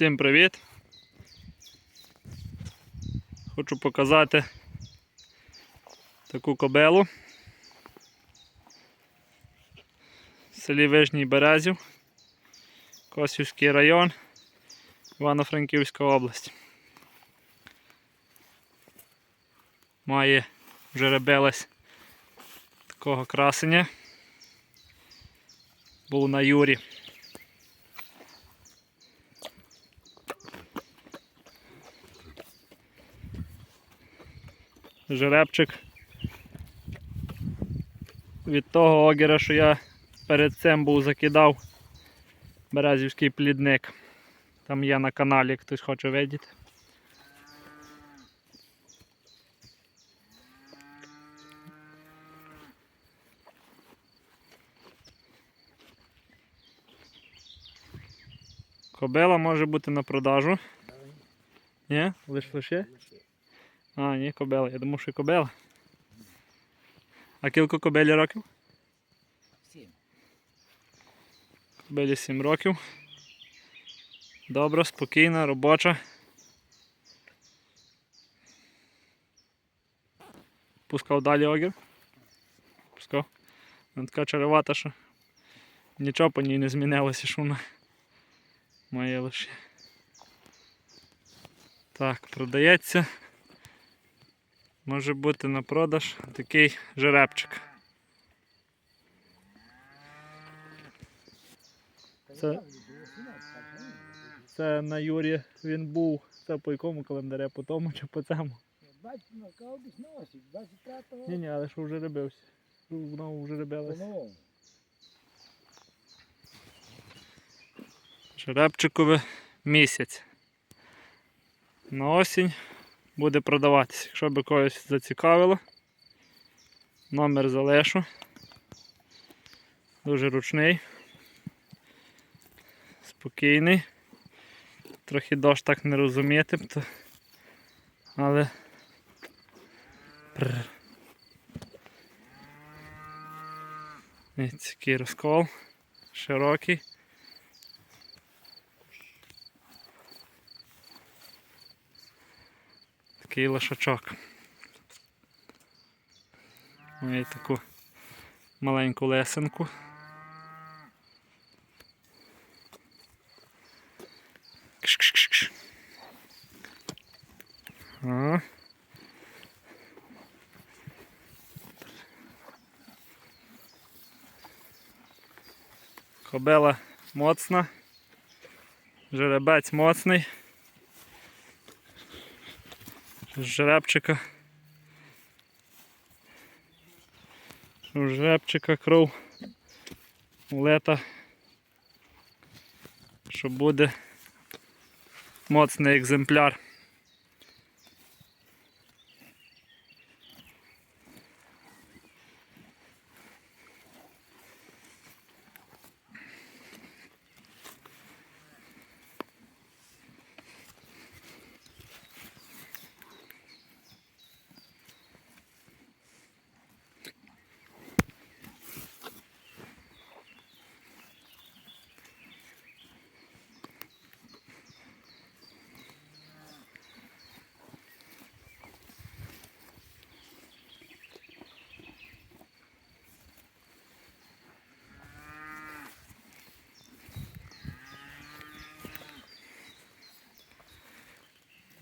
Всім привіт! Хочу показати таку кобелу в селі Вижній Березів, Косівський район, Івано-Франківська область. Має жеребелась такого красення. Був на Юрі. Жеребчик від того огіра, що я перед цим був закидав березівський плідник. Там є на каналі, хтось хоче видіти. Кобила може бути на продажу. Ні? Лиш лише? А, ні, кобела. Я думав, що кобела. А кілько кобелі років? Сім. Кобелі 7 років. Добра, спокійна, робоча. Пускав далі огір. Пускав. Вона така чарувата, що нічого по ній не змінилося, що вона має лише. Так, продається. Може бути на продаж такий жеребчик. Це, це на Юрі він був. Це по якому календарі, по тому чи по цьому? Бачите, на каудись носить, 25-го. Ні, ні, але що вже рибився. Воно вже рибилося. Жеребчикове місяць. На осінь буде продаватися. Якщо би когось зацікавило, номер залишу. Дуже ручний. Спокійний. Трохи дощ так не розуміти, але. Ось такий розкол. Широкий. Такий лошачок. Має таку маленьку лесенку. Кобела моцна, жеребець моцний. Жеребчика. У жеребчика кров лета, що буде моцний екземпляр.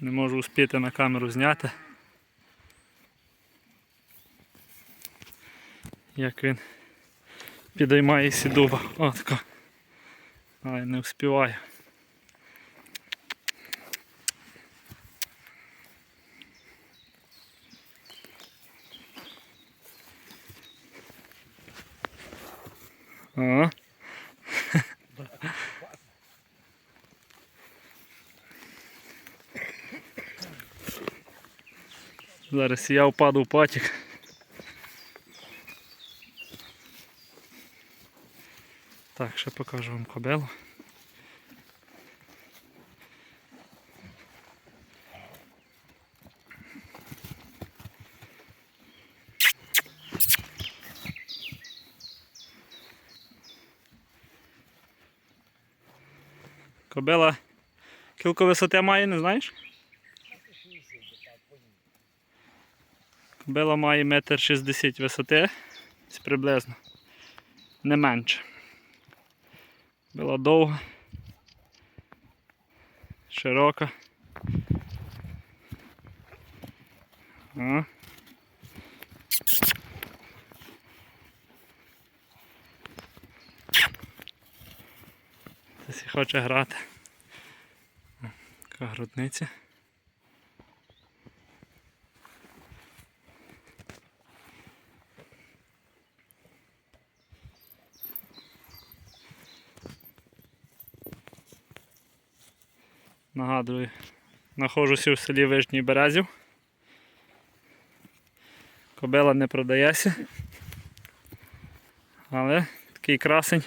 Не можу успіти на камеру зняти. Як він підіймає сідуба. О, тако. Але не вспіваю. Ага. Зараз я впаду в потік. Так, ще покажу вам кобелу. Кобила Кілько висоти має, не знаєш? Кобила має метр шістдесят висоти, приблизно. Не менше. Була довга, широка. О. Хоче грати. Така грудниця. Нагадую, знаходжуся в селі Вишній Березів. Кобила не продається. Але такий красень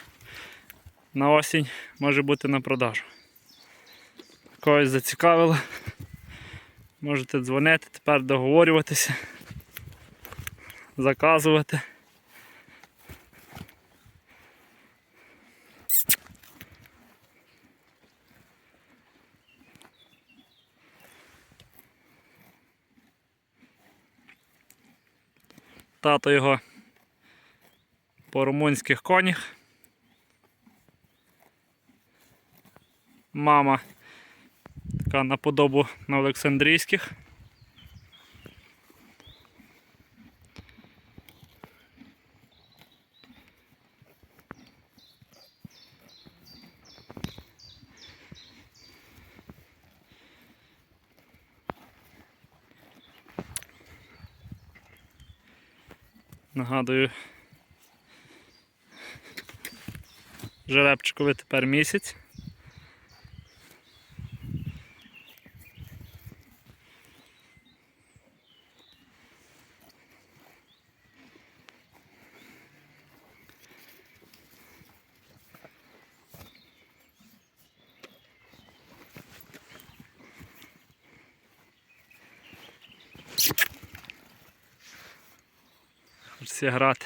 на осінь може бути на продажу. Когось зацікавило. Можете дзвонити, тепер договорюватися, заказувати. Тато його по румунських конях. Мама така наподобу на Олександрійських. Нагадую, жеребчикові тепер місяць. Хочеться грати.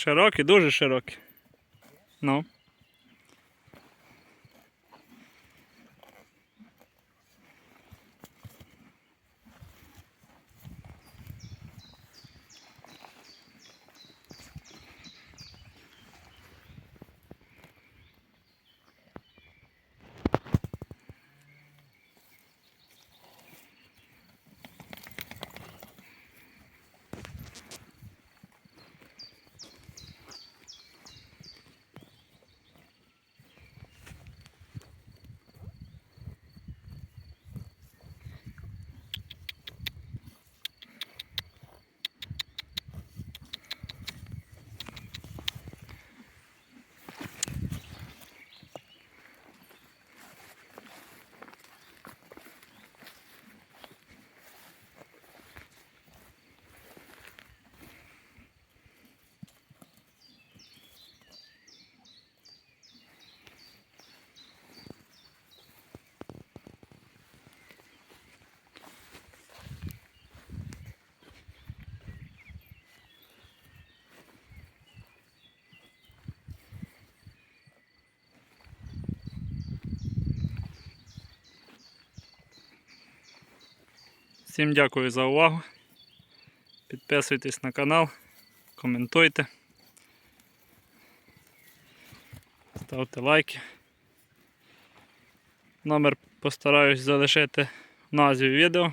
Широкі, дуже широкі. Ну. Всім дякую за увагу. Підписуйтесь на канал, коментуйте, ставте лайки. Номер постараюсь залишити в назві відео.